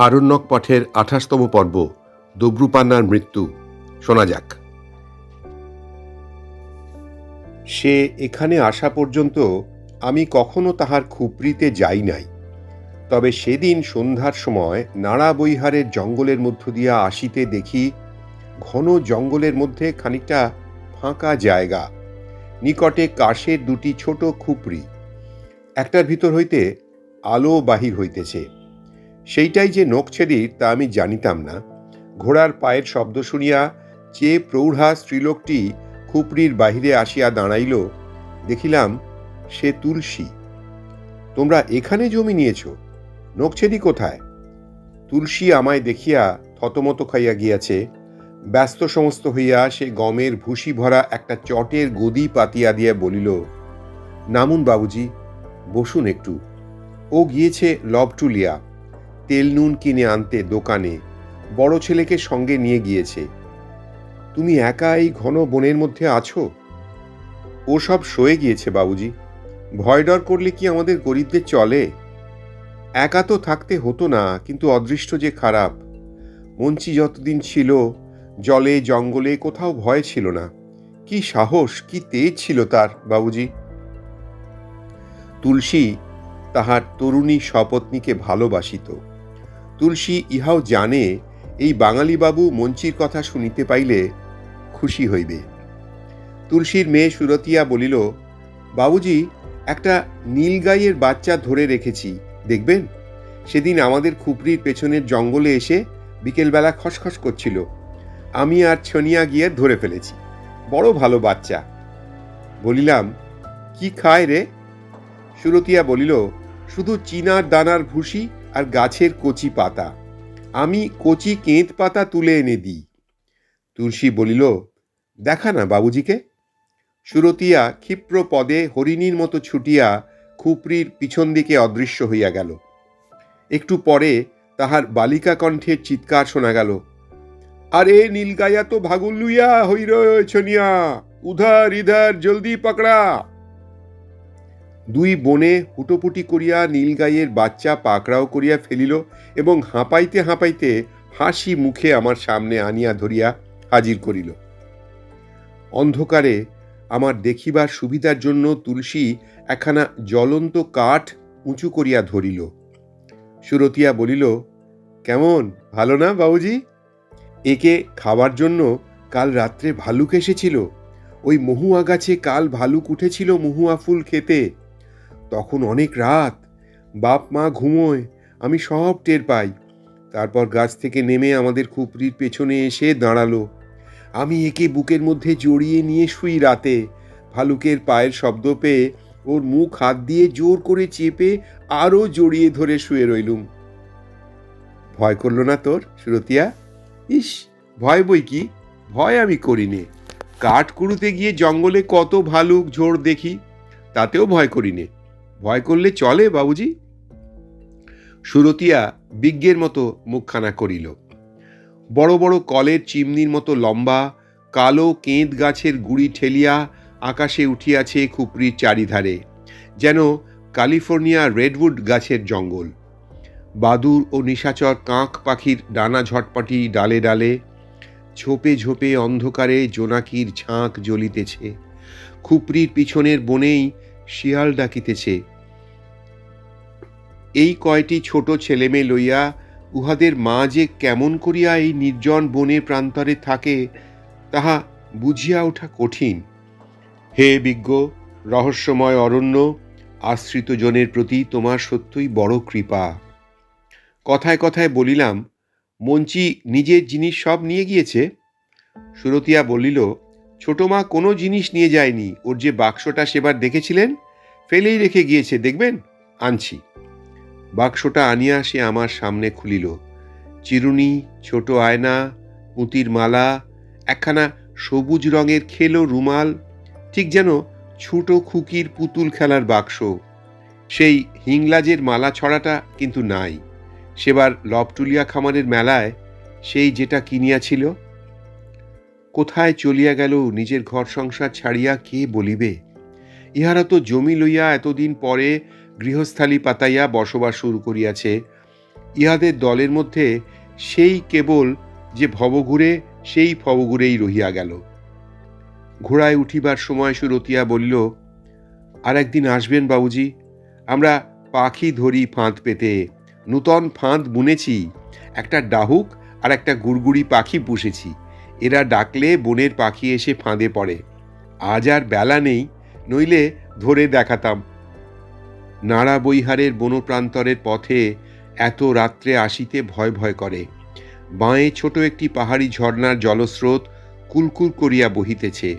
আরণ্যক পাঠের আঠাশতম পর্ব, দব্রুপান্নার মৃত্যু। শোনা যাক। সে এখানে আসা পর্যন্ত আমি কখনো তাহার খুপড়িতে যাই নাই। তবে সেদিন সন্ধ্যার সময় নাড়া বৈহারের জঙ্গলের মধ্য দিয়া আসিতে দেখি, ঘন জঙ্গলের মধ্যে খানিকটা ফাঁকা জায়গা। নিকটে কাশের দুটি ছোট খুপরি। একটার ভিতর হইতে আলো বাহির হইতেছে। সেইটাই যে নখছেদির তা আমি জানিতাম না। ঘোড়ার পায়ের শব্দ শুনিয়া যে প্রৌঢ়া স্ত্রীলোকটি খুপড়ির বাহিরে আসিয়া দাঁড়াইল, দেখিলাম সে তুলসী। তোমরা এখানে জমি নিয়েছ নখছেদি কোথায়? তুলসী আমায় দেখিয়া থতমত খাইয়া গিয়াছে। ব্যস্ত সমস্ত হইয়া সে গমের ভুসি ভরা একটা চটের গদি পাতিয়া দিয়া বলিল, নামুন বাবুজি, বসুন একটু। ও গিয়েছে লবটুলিয়া। তেল নুন কিনে আনতে দোকানে বড় ছেলেকে সঙ্গে নিয়ে গিয়েছে। তুমি একা এই ঘন বনের মধ্যে আছো? ও সব সয়ে গিয়েছে বাবুজি। ভয় ডর করলে কি আমাদের গরিবদের চলে? একা তো থাকতে হতো না, কিন্তু অদৃষ্ট যে খারাপ। মঞ্চি যতদিন ছিল, জলে, জঙ্গলে কোথাও ভয় ছিল না। কি সাহস, কি তেজ ছিল তার বাবুজি। তুলসী তাহার তরুণী সপত্নীকে ভালোবাসিত। তুলসী ইহাও জানে, এই বাঙালি বাবু মঞ্চির কথা শুনিতে পাইলে খুশি হইবে। তুলসীর মেয়ে সুরতিয়া বলিল, বাবুজি, একটা নীলগাইয়ের বাচ্চা ধরে রেখেছি, দেখবেন? সেদিন আমাদের খুপরির পেছনের জঙ্গলে এসে বিকেলবেলা খসখস করছিল। আমি আর ছনিয়া গিয়ে ধরে ফেলেছি। বড় ভালো বাচ্চা। বলিলাম, কি খায় রে? সুরতিয়া বলিল, শুধু চিনার দানার ভুসি আর গাছের কচি পাতা। আমি কচি কেঁত পাতা তুলে এনে দিই। তুলসী বলিল, দেখা না বাবুজিকে। সুরতিয়া ক্ষিপ্র পদে হরিণীর মতো ছুটিয়া খুপরির পিছন দিকে অদৃশ্য হইয়া গেল। একটু পরে তাহার বালিকা কণ্ঠের চিৎকার শোনা গেল, আরে নীলগায়া তো ভাগুল লুইয়া হই ছনিয়া উধার ইধার জলদি পাকড়া। দুই বনে হুটোপুটি করিয়া নীলগাইয়ের বাচ্চা পাকড়াও করিয়া ফেলিল এবং হাঁপাইতে হাঁপাইতে হাসি মুখে আমার সামনে আনিয়া ধরিয়া হাজির করিল। অন্ধকারে আমার দেখিবার সুবিধার জন্য তুলসী একখানা জ্বলন্ত কাঠ উঁচু করিয়া ধরিল। সুরতিয়া বলিল, কেমন, ভালো না বাবুজি? একে খাবার জন্য কাল রাত্রে ভালুক এসেছিল। ওই মহুয়া গাছে কাল ভালুক উঠেছিল মহুয়া ফুল খেতে। তখন অনেক রাত। বাপ, মা ঘুমোয়, আমি সব টের পাই। তারপর গাছ থেকে নেমে আমাদের খুপরির পেছনে এসে দাঁড়াল। আমি একে বুকের মধ্যে জড়িয়ে নিয়ে শুই রাতে। ভালুকের পায়ের শব্দ পেয়ে ওর মুখ হাত দিয়ে জোর করে চেপে আরও জড়িয়ে ধরে শুয়ে রইলুম। ভয় করল না তোর, সুরতিয়া? ইস, ভয় বই কি? ভয় আমি করিনে। কাঠ কুড়ুতে গিয়ে জঙ্গলে কত ভালুক ঝোড় দেখি, তাতেও ভয় করিনে। ভয় করলে চলে বাবুজি। সুরতিয়া বিজ্ঞের মতো মুখখানা করিল। বড় বড় কলের চিমনির মতো লম্বা, কালো কেঁদ গাছের গুড়ি ঠেলিয়া আকাশে উঠিয়াছে খুপরির চারিধারে, যেন ক্যালিফোর্নিয়া রেডউড গাছের জঙ্গল। বাদুর ও নিশাচর কাঁক পাখির ডানা ঝটপটি ডালে ডালে, ঝোপে ঝোপে অন্ধকারে জোনাকির ঝাঁক জ্বলিতেছে। খুপরির পিছনের বনেই শিয়াল ডাকিতেছে, এই কয়টি ছোট ছেলেমেয়ে লইয়া উহাদের মা যে কেমন করিয়া এই নির্জন বনে প্রান্তরে থাকে, তাহা বুঝিয়া ওঠা কঠিন। হে বিজ্ঞ, রহস্যময় অরণ্য আশ্রিত জনের প্রতি তোমার সত্যই বড় কৃপা। কথায় কথায় বলিলাম, মঞ্চি নিজের জিনিস সব নিয়ে গিয়েছে? সুরতিয়া বলিল ছোট মা কোনো জিনিস নিয়ে যায়নি। ওর যে বাক্সটা সেবার দেখেছিলেন? ফেলেই রেখে গিয়েছে, দেখবেন? আনছি। বাক্সটা আনিয়া সে আমার সামনে খুলিল। চিরুনি, ছোট আয়না পুঁতির মালা, একখানা সবুজ রঙের খেলো রুমাল, ঠিক যেন ছোট খুকির পুতুল খেলার বাক্স। সেই হিংলাজের মালা ছড়াটা কিন্তু নাই। সেবার লবটুলিয়া খামারের মেলায় সেই যেটা কিনিয়াছিল কোথায় চলিয়া গেল নিজের ঘর সংসার ছাড়িয়া কে বলিবে? ইহারা তো জমি লইয়া এতদিন পরে গৃহস্থালী পাতাইয়া বসবাস শুরু করিয়াছে। ইহাদের দলের মধ্যে সেই কেবল যে ভবঘুরে, সেই ভবঘুরেই রহিয়া গেল। ঘোড়ায় উঠিবার সময় সুরতিয়া বলিল, আর একদিন আসবেন বাবুজি, আমরা পাখি ধরি ফাঁদ পেতে। নূতন ফাঁদ বুনেছি, একটা ডাহুক আর একটা গুড়গুড়ি পাখি পুষেছি। এরা ডাকলে বনের পাখি এসে ফাঁদে পড়ে। আজ আর বেলা নেই, নইলে ধরে দেখাতাম। নাড়া বৈহারের বনপ্রান্তরের পথে এত রাত্রে আসিতে ভয় ভয় করে। বাঁয়ে ছোট একটি পাহাড়ি ঝর্ণার জলস্রোত কুলকুল করিয়া বহিতেছে।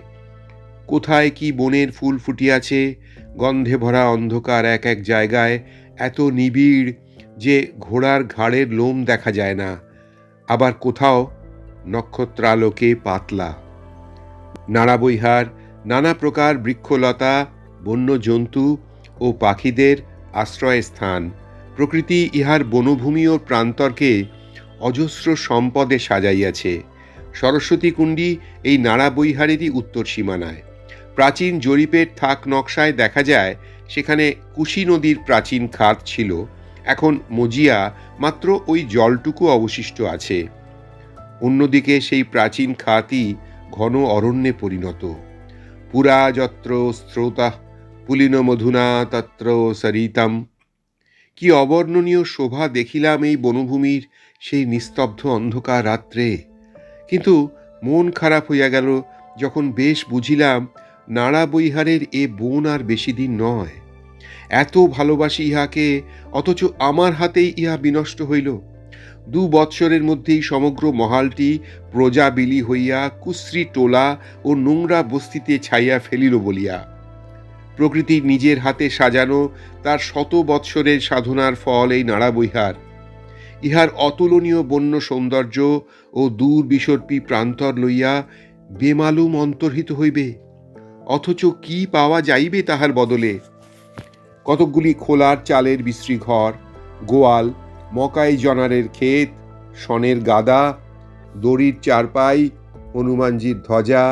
কোথায় কি বনের ফুল ফুটিয়াছে, গন্ধে ভরা অন্ধকার এক এক জায়গায় এত নিবিড় যে ঘোড়ার ঘাড়ের লোম দেখা যায় না। আবার কোথাও নক্ষত্রালোকে পাতলা। নাড়াবৈহার, নানা প্রকার বৃক্ষলতা বন্য জন্তু ও পাখিদের আশ্রয়স্থান। প্রকৃতি ইহার বনভূমি ও প্রান্তরকে অজস্র সম্পদে সাজাইয়াছে। সরস্বতী কুণ্ডী এই নাড়াবৈহারেরই উত্তর সীমানায়। প্রাচীন জরিপের থাক নকশায় দেখা যায়, সেখানে কুশি নদীর প্রাচীন খাত ছিল। এখন মজিয়া মাত্র ওই জলটুকু অবশিষ্ট আছে। অন্যদিকে সেই প্রাচীন খাতই ঘন অরণ্যে পরিণত। পুরা যত্র স্রোতা, পুলিন মধুনা তত্র সরিতাম। কি অবর্ণনীয় শোভা দেখিলাম এই বনভূমির সেই নিস্তব্ধ অন্ধকার রাত্রে। কিন্তু মন খারাপ হইয়া গেল যখন বেশ বুঝিলাম নাড়া বৈহারের এ বোন আর বেশি দিন নয়। এত ভালোবাসি ইহাকে, অথচ আমার হাতেই ইহা বিনষ্ট হইল। দু বৎসরের মধ্যেই সমগ্র মহালটি প্রজাবিলি হইয়া কুশ্রী টোলা ও নোংরা বস্তিতে ছাইয়া ফেলিল বলিয়া। প্রকৃতি নিজের হাতে সাজানো তার শত বৎসরের সাধনার ফল এই নাড়াবৈহার ইহার অতুলনীয় বন্য সৌন্দর্য ও দূর বিসর্পী প্রান্তর লইয়া বেমালুম অন্তর্হিত হইবে। অথচ কি পাওয়া যাইবে তাহার বদলে? কতকগুলি খোলার চালের বিশ্রী ঘর, গোয়াল মকাই জনারের ক্ষেত সনের গাদা, দড়ির চারপাই, হনুমানজির ধ্বজা,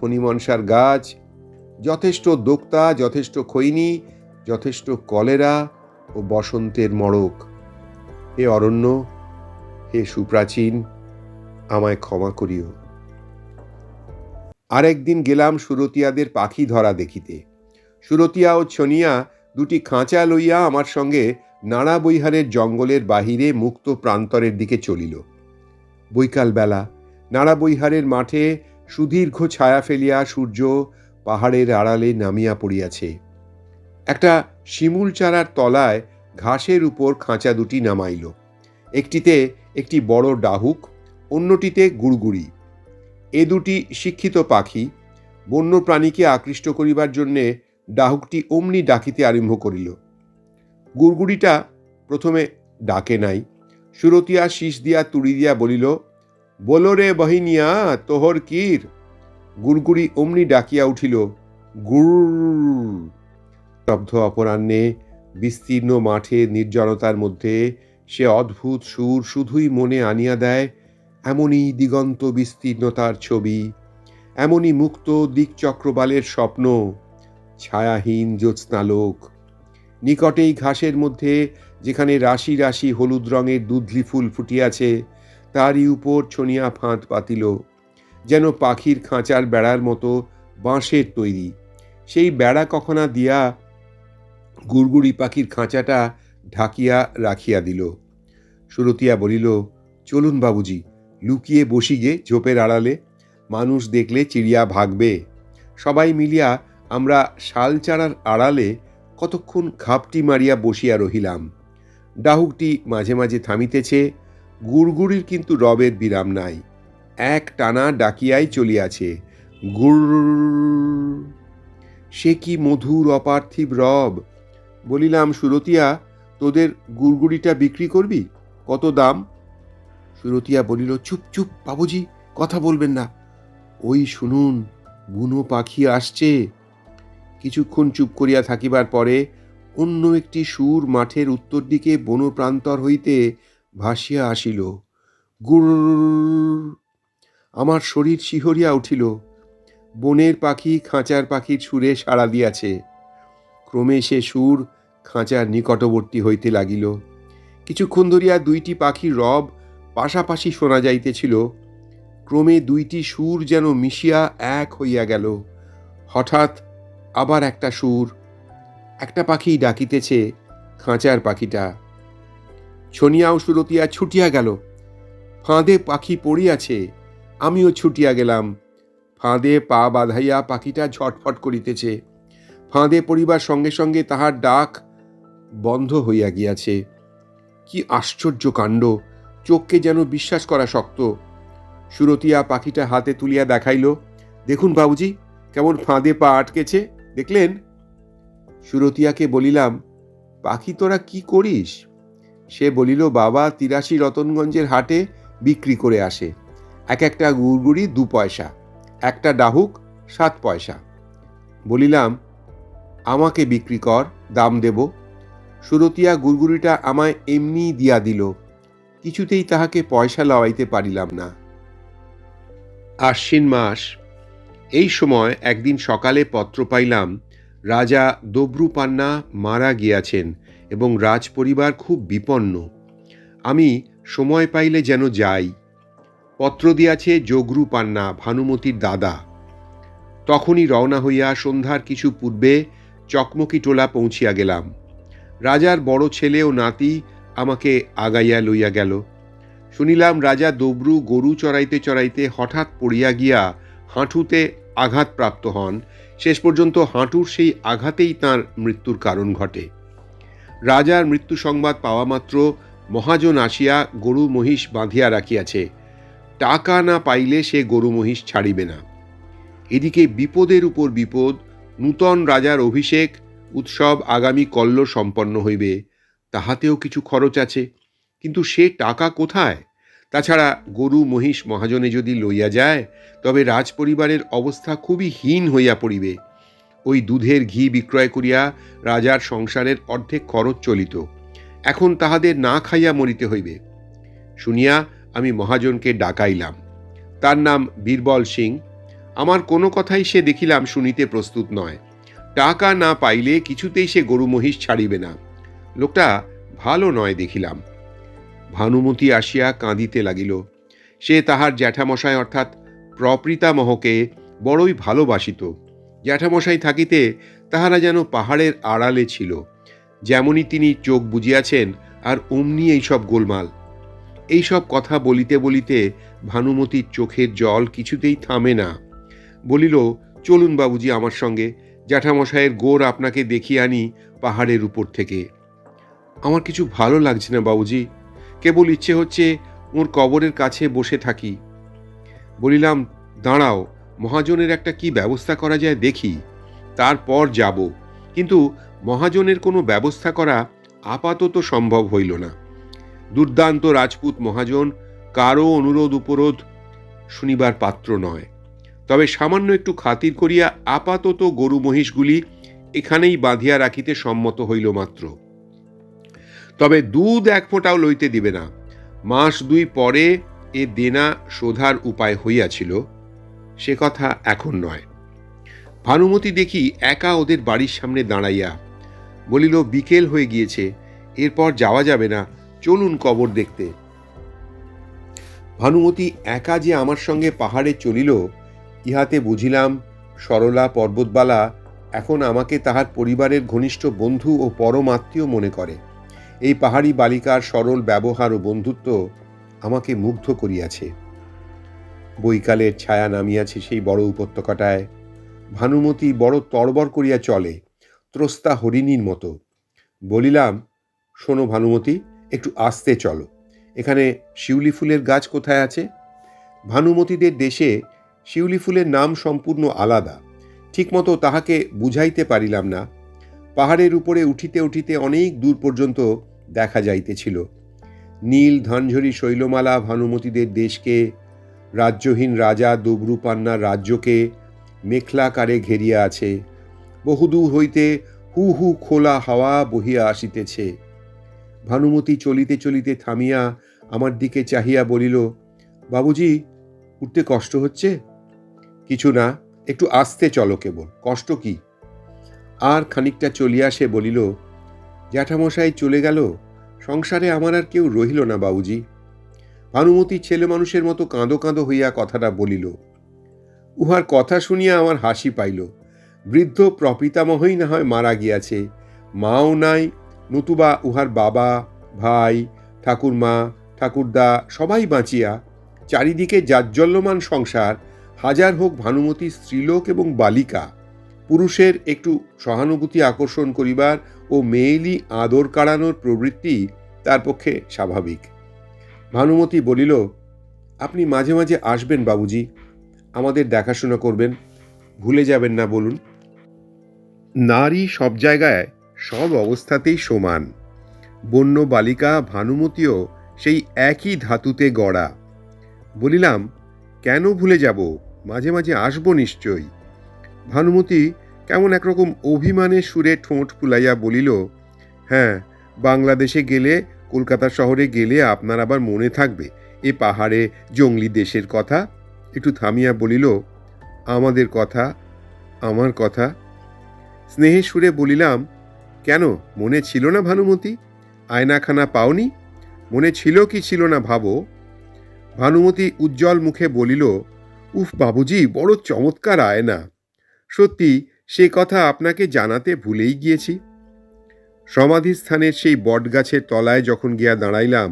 ফণিমনসার গাছ, যথেষ্ট দোক্তা, যথেষ্ট খৈনি, যথেষ্ট কলেরা ও বসন্তের মড়ক। হে অরণ্য, হে সুপ্রাচীন, আমায় ক্ষমা করিও। আরেকদিন গেলাম সুরতিয়াদের পাখি ধরা দেখিতে। সুরতিয়া ও ছনিয়া দুটি খাঁচা লইয়া আমার সঙ্গে নাড়া বৈহারের জঙ্গলের বাহিরে মুক্ত প্রান্তরের দিকে চলিল। বৈকালবেলা নাড়া বৈহারের মাঠে সুদীর্ঘ ছায়া ফেলিয়া সূর্য পাহাড়ের আড়ালে নামিয়া পড়িয়াছে। একটা শিমুল চারার তলায় ঘাসের উপর খাঁচা দুটি নামাইল। একটিতে একটি বড় ডাহুক, অন্যটিতে গুড়গুড়ি। এ দুটি শিক্ষিত পাখি বন্য প্রাণীকে আকৃষ্ট করিবার জন্যে ডাহুকটি অমনি ডাকিতে আরম্ভ করিল। গুড়গুড়িটা প্রথমে ডাকে নাই। সুরতিয়া শীষ দিয়া তুড়ি দিয়া বলিল, বলো রে বহিনিয়া, তোহর কীর? গুড়গুড়ি অমনি ডাকিয়া উঠিল গুড় স্তব্ধ অপরাহ্নে বিস্তীর্ণ মাঠে নির্জনতার মধ্যে সে অদ্ভুত সুর শুধুই মনে আনিয়া দেয় এমনই দিগন্ত বিস্তীর্ণতার ছবি এমনই মুক্ত দিকচক্রবালের স্বপ্ন ছায়াহীন জ্যোৎস্নালোক নিকটেই ঘাসের মধ্যে যেখানে রাশি রাশি হলুদ রঙের দুধলি ফুল ফুটিয়াছে, তারই উপর ছনিয়া ফাঁদ পাতিল, যেন পাখির খাঁচার বেড়ার মতো বাঁশের তৈরি। সেই বেড়া কখনা দিয়া গুড়গুড়ি পাখির খাঁচাটা ঢাকিয়া রাখিয়া দিল। সুরতিয়া বলিল, চলুন বাবুজি, লুকিয়ে বসি গে ঝোপের আড়ালে। মানুষ দেখলে চিড়িয়া ভাগবে। সবাই মিলিয়া আমরা শাল শালচারার আড়ালে কতক্ষণ খাপটি মারিয়া বসিয়া রহিলাম। ডাহুকটি মাঝে মাঝে থামিতেছে, গুড়গুড়ির কিন্তু রবের বিরাম নাই। এক টানা ডাকিয়াই চলিয়াছে গুড় সে কি মধুর অপার্থিব রব? বলিলাম, সুরতিয়া, তোদের গুড়গুড়িটা বিক্রি করবি? কত দাম? সুরতিয়া বলিল, চুপ চুপ, বাবুজি, কথা বলবেন না। ওই শুনুন বুনো পাখি আসছে। কিছুক্ষণ চুপ করিয়া থাকিবার পরে অন্য একটি সুর মাঠের উত্তর দিকে বনপ্রান্তর হইতে ভাসিয়া আসিল। গুড়, আমার শরীর শিহরিয়া উঠিল। বনের পাখি খাঁচার পাখির সুরে সাড়া দিয়াছে। ক্রমে সে সুর খাঁচার নিকটবর্তী হইতে লাগিল। কিছুক্ষণ ধরিয়া দুইটি পাখির রব পাশাপাশি শোনা যাইতেছিল। ক্রমে দুইটি সুর যেন মিশিয়া এক হইয়া গেল। হঠাৎ আবার একটা সুর। একটা পাখি ডাকিতেছে, খাঁচার পাখিটা। ছনিয়া ও সুরতিয়া ছুটিয়া গেল। ফাঁদে পাখি পড়িয়াছে, আমিও ছুটিয়া গেলাম। ফাঁদে পা বাঁধাইয়া পাখিটা ঝটফট করিতেছে। ফাঁদে পড়িবার সঙ্গে সঙ্গে তাহার ডাক বন্ধ হইয়া গিয়াছে। কি আশ্চর্য কাণ্ড! চোখকে যেন বিশ্বাস করা শক্ত। সুরতিয়া পাখিটা হাতে তুলিয়া দেখাইল, দেখুন বাবুজি, কেমন ফাঁদে পা আটকেছে। দেখলেন সুরতিয়াকে বলিলাম, পাখি তোরা কি করিস? সে বলিল, বাবা, তিরাশি রতনগঞ্জের হাটে বিক্রি করে আসে। এক একটা গুড়গুড়ি দু পয়সা, একটা ডাহুক সাত পয়সা। বলিলাম, আমাকে বিক্রি কর, দাম দেব। সুরতিয়া গুড়গুড়িটা আমায় এমনি দিয়া দিল। কিছুতেই তাহাকে পয়সা লওয়াইতে পারিলাম না। আশ্বিন মাস এই সময় একদিন সকালে পত্র পাইলাম, রাজা দব্রুপান্না মারা গিয়াছেন এবং রাজপরিবার খুব বিপন্ন। আমি সময় পাইলে যেন যাই। পত্র দিয়াছে যোগরু পান্না ভানুমতির দাদা। তখনই রওনা হইয়া সন্ধ্যার কিছু পূর্বে চকমকি টোলা পৌঁছিয়া গেলাম। রাজার বড় ছেলে ও নাতি আমাকে আগাইয়া লইয়া গেল। শুনিলাম রাজা দব্রু গরু চড়াইতে চড়াইতে হঠাৎ পড়িয়া গিয়া হাঁটুতে আঘাতপ্রাপ্ত হন। শেষ পর্যন্ত হাঁটুর সেই আঘাতেই তার মৃত্যুর কারণ ঘটে। রাজার মৃত্যু সংবাদ পাওয়া মাত্র মহাজন আসিয়া গরু মহিষ বাঁধিয়া রাখিয়াছে। টাকা না পাইলে সে গরু মহিষ ছাড়িবে না। এদিকে বিপদের উপর বিপদ, নূতন রাজার অভিষেক, উৎসব আগামী কল্ল সম্পন্ন হইবে, তাহাতেও কিছু খরচ আছে। কিন্তু সে টাকা কোথায়? তাছাড়া গরু, মহিষ, মহাজনে যদি লইয়া যায়, তবে রাজপরিবারের অবস্থা খুবই হীন হইয়া পড়িবে। ওই দুধের ঘি বিক্রয় করিয়া রাজার সংসারের অর্ধেক খরচ চলিত। এখন তাহাদের না খাইয়া মরিতে হইবে। শুনিয়া আমি মহাজনকে ডাকাইলাম। তার নাম বীরবল সিং। আমার কোনো কথাই সে দেখিলাম শুনিতে প্রস্তুত নয়। টাকা না পাইলে কিছুতেই সে গরু, মহিষ ছাড়িবে না। লোকটা ভালো নয় দেখিলাম। ভানুমতি আসিয়া কাঁদিতে লাগিল। সে তাহার জ্যাঠামশাই অর্থাৎ প্রপ্রীতামহকে বড়ই ভালোবাসিত। জ্যাঠামশাই থাকিতে তাহারা যেন পাহাড়ের আড়ালে ছিল। যেমনই তিনি চোখ বুঝিয়াছেন, আর অমনি এইসব গোলমাল। এইসব কথা বলিতে বলিতে ভানুমতির চোখের জল কিছুতেই থামে না। বলিল, চলুন বাবুজি আমার সঙ্গে, জ্যাঠামশাইয়ের গোর আপনাকে দেখিয়ে আনি পাহাড়ের উপর থেকে। আমার কিছু ভালো লাগছে না বাবুজি কেবল ইচ্ছে হচ্ছে ওর কবরের কাছে বসে থাকি। বলিলাম, দাঁড়াও, মহাজনের একটা কি ব্যবস্থা করা যায় দেখি। তারপর যাব। কিন্তু মহাজনের কোনো ব্যবস্থা করা আপাতত সম্ভব হইল না। দুর্দান্ত রাজপুত মহাজন কারও অনুরোধ উপরোধ শুনিবার পাত্র নয়। তবে সামান্য একটু খাতির করিয়া আপাতত গরু মহিষগুলি এখানেই বাঁধিয়া রাখিতে সম্মত হইল মাত্র। তবে দুধ এক ফোঁটাও লইতে দিবে না। মাস দুই পরে এ দেনা শোধার উপায় হইয়াছিল, সে কথা এখন নয়। ভানুমতি দেখি একা ওদের বাড়ির সামনে দাঁড়াইয়া বলিল, বিকেল হয়ে গিয়েছে, এরপর যাওয়া যাবে না, চলুন কবর দেখতে। ভানুমতি একা যে আমার সঙ্গে পাহাড়ে চলিল, ইহাতে বুঝিলাম, সরলা পর্বতবালা এখন আমাকে তাহার পরিবারের ঘনিষ্ঠ বন্ধু ও পরম আত্মীয় মনে করে। এই পাহাড়ি বালিকার সরল ব্যবহার ও বন্ধুত্ব আমাকে মুগ্ধ করিয়াছে। বৈকালের ছায়া নামিয়াছে সেই বড় উপত্যকাটায়। ভানুমতি বড় তরবর করিয়া চলে, ত্রস্তা হরিণীর মতো। বলিলাম, শোনো ভানুমতি, একটু আস্তে চলো। এখানে শিউলি ফুলের গাছ কোথায় আছে? ভানুমতিদের দেশে শিউলি ফুলের নাম সম্পূর্ণ আলাদা। ঠিকমতো তাহাকে বুঝাইতে পারিলাম না। পাহাড়ের উপরে উঠিতে উঠিতে অনেক দূর পর্যন্ত দেখা যাইতেছিল। নীল ধানঝরি শৈলমালা ভানুমতিদের দেশকে, রাজ্যহীন রাজা দবরুপান্নার রাজ্যকে মেখলাকারে ঘেরিয়া আছে। বহুদূর হইতে হু হু খোলা হাওয়া বহিয়া আসিতেছে। ভানুমতি চলিতে চলিতে থামিয়া আমার দিকে চাহিয়া বলিল, বাবুজি, উঠতে কষ্ট হচ্ছে? কিছু না, একটু আস্তে চলো কেবল। কষ্ট কি? আর খানিকটা চলিয়া সে বলিল, জ্যাঠামশাই চলে গেল, সংসারে আমার আর কেউ রহিল না বাবুজি। ভানুমতি ছেলে মানুষের মতো কাঁদো কাঁদো হইয়া কথাটা বলিল। উহার কথা শুনিয়া আমার হাসি পাইল। বৃদ্ধ প্রপিতামহই না হয় মারা গিয়াছে। মাও নাই, নতুবা উহার বাবা, ভাই, ঠাকুরমা, ঠাকুরদা সবাই বাঁচিয়া চারিদিকে জাজ্জল্যমান সংসার, হাজার হোক ভানুমতি স্ত্রীলোক এবং বালিকা। পুরুষের একটু সহানুভূতি আকর্ষণ করিবার ও মেয়েলি আদর কাড়ানোর প্রবৃত্তি তার পক্ষে স্বাভাবিক। ভানুমতি বলিল, আপনি মাঝে মাঝে আসবেন বাবুজি, আমাদের দেখাশোনা করবেন। ভুলে যাবেন না বলুন। নারী সব জায়গায়, সব অবস্থাতেই সমান। বন্য বালিকা ভানুমতিও সেই একই ধাতুতে গড়া। বলিলাম, কেন ভুলে যাব? মাঝে মাঝে আসব নিশ্চয়ই। ভানুমতি কেমন একরকম অভিমানের সুরে ঠোঁট ফুলাইয়া বলিল হ্যাঁ বাংলাদেশে গেলে, কলকাতা শহরে গেলে আপনার আবার মনে থাকবে, এ পাহাড়ে জঙ্গলি দেশের কথা? একটু থামিয়া বলিল, আমাদের কথা, আমার কথা? স্নেহের সুরে বলিলাম, কেন, মনে ছিল না ভানুমতি? আয়নাখানা পাওনি? মনে ছিল কি ছিল না ভাবো? ভানুমতি উজ্জ্বল মুখে বলিল, উফ বাবুজি, বড় চমৎকার আয়না। সত্যি, সে কথা আপনাকে জানাতে ভুলেই গিয়েছি। সমাধিস্থানের সেই বটগাছের তলায় যখন গিয়া দাঁড়াইলাম,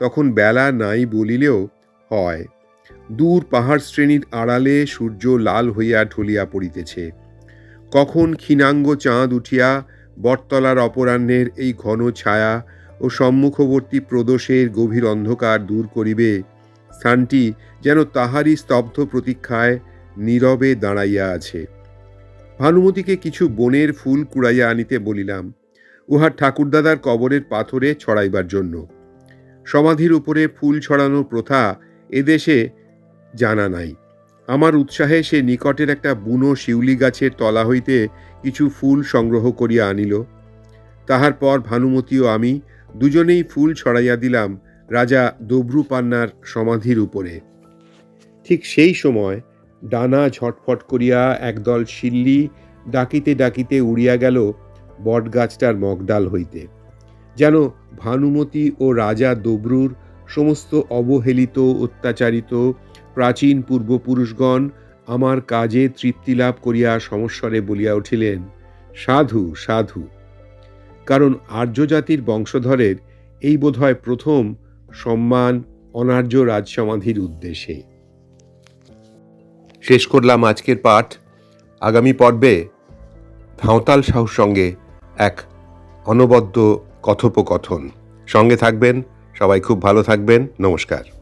তখন বেলা নাই বলিলেও হয়, দূর পাহাড় শ্রেণির আড়ালে সূর্য লাল হইয়া ঢলিয়া পড়িতেছে। কখন ক্ষীণাঙ্গ চাঁদ উঠিয়া বটতলার অপরাহ্নের এই ঘন ছায়া ও সম্মুখবর্তী প্রদোষের গভীর অন্ধকার দূর করিবে, স্থানটি যেন তাহারই স্তব্ধ প্রতীক্ষায় নীরবে দাঁড়াইয়া আছে। ভানুমতিকে কিছু বনের ফুল কুড়াইয়া আনিতে বলিলাম, উহার ঠাকুরদাদার কবরের পাথরে ছড়াইবার জন্য। সমাধির উপরে ফুল ছড়ানোর প্রথা এদেশে জানা নাই। আমার উৎসাহে সে নিকটের একটা বুনো শিউলি গাছের তলা হইতে কিছু ফুল সংগ্রহ করিয়া আনিল। তাহার পর ভানুমতি ও আমি দুজনেই ফুল ছড়াইয়া দিলাম রাজা দব্রুপান্নার সমাধির উপরে। ঠিক সেই সময় ডানা ঝটফট করিয়া একদল শিল্লি ডাকিতে ডাকিতে উড়িয়া গেল বটগাছটার মগডাল হইতে। যেন ভানুমতি ও রাজা দব্রুর সমস্ত অবহেলিত, অত্যাচারিত, প্রাচীন পূর্বপুরুষগণ আমার কাজে তৃপ্তি লাভ করিয়া সমস্বরে বলিয়া উঠিলেন, সাধু সাধু! কারণ আর্যজাতির বংশধরের এই বোধহয় প্রথম সম্মান অনার্য রাজসমাধির উদ্দেশ্যে। শেষ করলাম আজকের পাঠ। আগামী পর্বে ধাঁওতাল সাহুর সঙ্গে এক অনবদ্য কথোপকথন। সঙ্গে থাকবেন, সবাই খুব ভালো থাকবেন, নমস্কার।